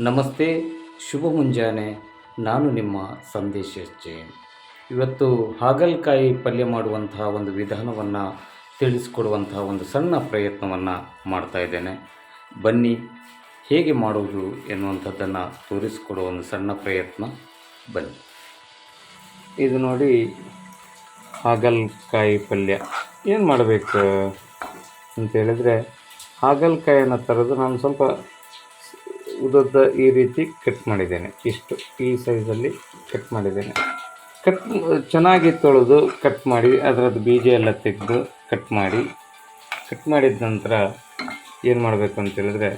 ನಮಸ್ತೆ, ಶುಭ ಮುಂಜಾನೆ. ನಾನು ನಿಮ್ಮ ಸಂದೇಶ ಜೈನ್ ಇವತ್ತು ಹಾಗಲಕಾಯಿ ಪಲ್ಯ ಮಾಡುವಂತಹ ಒಂದು ವಿಧಾನವನ್ನು ತಿಳಿಸ್ಕೊಡುವಂತಹ ಒಂದು ಸಣ್ಣ ಪ್ರಯತ್ನವನ್ನು ಮಾಡ್ತಾ ಇದ್ದೇನೆ. ಬನ್ನಿ, ಹೇಗೆ ಮಾಡುವುದು ಎನ್ನುವಂಥದ್ದನ್ನು ತೋರಿಸಿಕೊಡುವ ಒಂದು ಸಣ್ಣ ಪ್ರಯತ್ನ. ಬನ್ನಿ. ಇದು ನೋಡಿ, ಹಾಗಲಕಾಯಿ ಪಲ್ಯ. ಏನು ಮಾಡಬೇಕು ಅಂತೇಳಿದರೆ ಹಾಗಲಕಾಯನ್ನು ತರೋದು ನಾನು ಸ್ವಲ್ಪ ಉದ್ದದ ಈ ರೀತಿ ಕಟ್ ಮಾಡಿದ್ದೇನೆ. ಇಷ್ಟು, ಈ ಸೈಜಲ್ಲಿ ಕಟ್ ಮಾಡಿದ್ದೇನೆ. ಕಟ್ ಚೆನ್ನಾಗಿ ತೊಳೆದು ಕಟ್ ಮಾಡಿ, ಅದರದ್ದು ಬೀಜ ಎಲ್ಲ ತೆಗೆದು ಕಟ್ ಮಾಡಿ ಕಟ್ ಮಾಡಿದ ನಂತರ ಏನು ಮಾಡಬೇಕು ಅಂತೇಳಿದ್ರೆ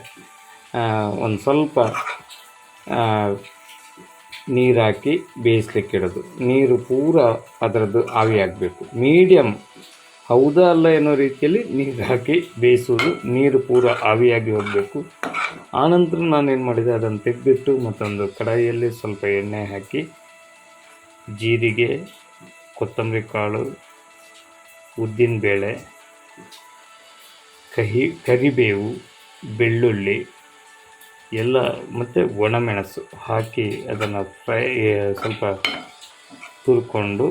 ಒಂದು ಸ್ವಲ್ಪ ನೀರು ಹಾಕಿ ಬೇಯಿಸ್ಲಿಕ್ಕೆ ಇಡೋದು. ನೀರು ಪೂರ ಅದರದ್ದು ಆವಿ ಆಗಬೇಕು. ಮೀಡಿಯಮ್ ಹೌದಾ ಅಲ್ಲ ಅನ್ನೋ ರೀತಿಯಲ್ಲಿ ನೀರು ಹಾಕಿ ಬೇಯಿಸೋದು. ನೀರು ಪೂರ ಆವಿಯಾಗಿ ಹೋಗಬೇಕು. ಆನಂತರ ನಾನೇನು ಮಾಡಿದೆ, ಅದನ್ನು ತೆಗೆದಿಟ್ಟು ಮತ್ತೊಂದು ಕಡಾಯಿಯಲ್ಲಿ ಸ್ವಲ್ಪ ಎಣ್ಣೆ ಹಾಕಿ, ಜೀರಿಗೆ, ಕೊತ್ತಂಬರಿ ಕಾಳು ಉದ್ದಿನಬೇಳೆ ಕಹಿ, ಕರಿಬೇವು, ಬೆಳ್ಳುಳ್ಳಿ, ಎಲ್ಲ ಮತ್ತು ಒಣಮೆಣಸು ಹಾಕಿ ಅದನ್ನು ಫ್ರೈ ಸ್ವಲ್ಪ ತುರ್ಕೊಂಡು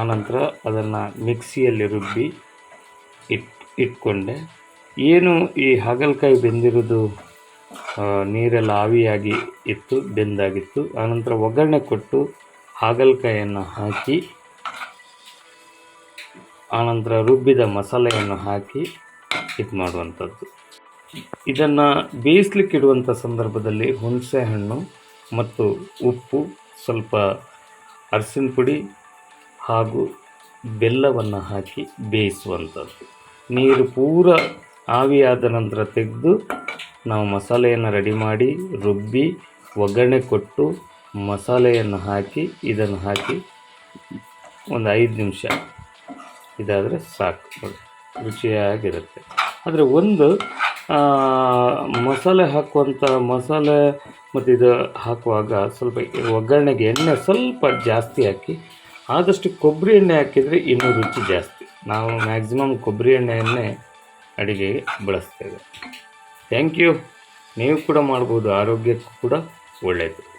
ಆನಂತರ ಅದನ್ನು ಮಿಕ್ಸಿಯಲ್ಲಿ ರುಬ್ಬಿ ಇಟ್, ಇಟ್ಕೊಂಡೆ. ಏನು ಈ ಹಾಗಲಕಾಯಿ ಬೆಂದಿರೋದು ನೀರೆಲ್ಲ ಆವಿಯಾಗಿ ಇತ್ತು, ಬೆಂದಾಗಿತ್ತು. ಆನಂತರ ಒಗ್ಗರಣೆ ಕೊಟ್ಟು ಹಾಗಲಕಾಯಿಯನ್ನು ಹಾಕಿ, ಆನಂತರ ರುಬ್ಬಿದ ಮಸಾಲೆಯನ್ನು ಹಾಕಿ ಇದು ಮಾಡುವಂಥದ್ದು. ಇದನ್ನು ಬೇಯಿಸ್ಲಿಕ್ಕಿಡುವಂಥ ಸಂದರ್ಭದಲ್ಲಿ ಹುಣಸೆ ಹಣ್ಣು ಮತ್ತು ಉಪ್ಪು, ಸ್ವಲ್ಪ ಅರಸಿನ ಪುಡಿ ಹಾಗೂ ಬೆಲ್ಲವನ್ನು ಹಾಕಿ ಬೇಯಿಸುವಂಥದ್ದು. ನೀರು ಪೂರ ಆವಿಯಾದ ನಂತರ ತೆಗೆದು ನಾವು ಮಸಾಲೆಯನ್ನು ರೆಡಿ ಮಾಡಿ ರುಬ್ಬಿ ಒಗ್ಗರಣೆ ಕೊಟ್ಟು ಮಸಾಲೆಯನ್ನು ಹಾಕಿ, ಇದನ್ನು ಹಾಕಿ ಒಂದು ಐದು ನಿಮಿಷ ಇದಾದರೆ ಸಾಕು. ರುಚಿಯಾಗಿರುತ್ತೆ. ಆದರೆ ಒಂದು ಮಸಾಲೆ ಹಾಕುವಂಥ ಮಸಾಲೆ ಮತ್ತು ಇದು ಹಾಕುವಾಗ ಸ್ವಲ್ಪ ಒಗ್ಗರಣೆಗೆ ಎಣ್ಣೆ ಸ್ವಲ್ಪ ಜಾಸ್ತಿ ಹಾಕಿ, ಆದಷ್ಟು ಕೊಬ್ಬರಿ ಎಣ್ಣೆ ಹಾಕಿದರೆ ಇನ್ನೂ ರುಚಿ ಜಾಸ್ತಿ. ನಾವು ಮ್ಯಾಕ್ಸಿಮಮ್ ಕೊಬ್ಬರಿ ಎಣ್ಣೆಯನ್ನೇ ಅಡುಗೆಗೆ ಬಳಸ್ತೇವೆ ಥ್ಯಾಂಕ್ ಯು ನೀವು ಕೂಡ ಮಾಡ್ಬೋದು. ಆರೋಗ್ಯಕ್ಕೂ ಕೂಡ ಒಳ್ಳೆಯದು